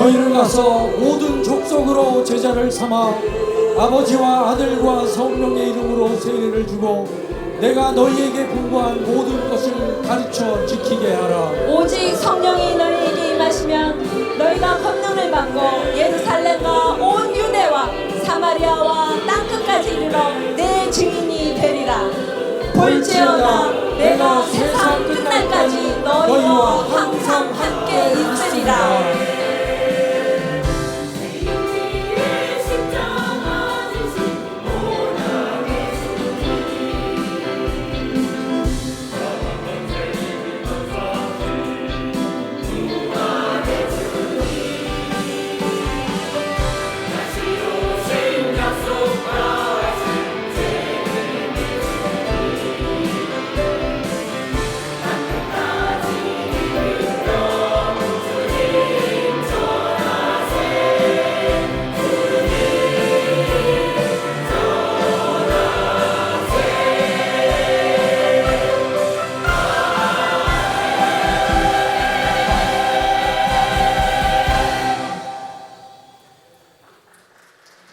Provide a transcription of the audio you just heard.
너희는 가서 모든 족속으로 제자를 삼아 아버지와 아들과 성령의 이름으로 세례를 주고 내가 너희에게 분부한 모든 것을 가르쳐 지키게 하라. 오직 성령이 너희에게 임하시면 너희가 권능을 받고 예루살렘과 온 유대와 사마리아와 땅끝까지 이르러 내 증인이 되리라 볼지어다 내가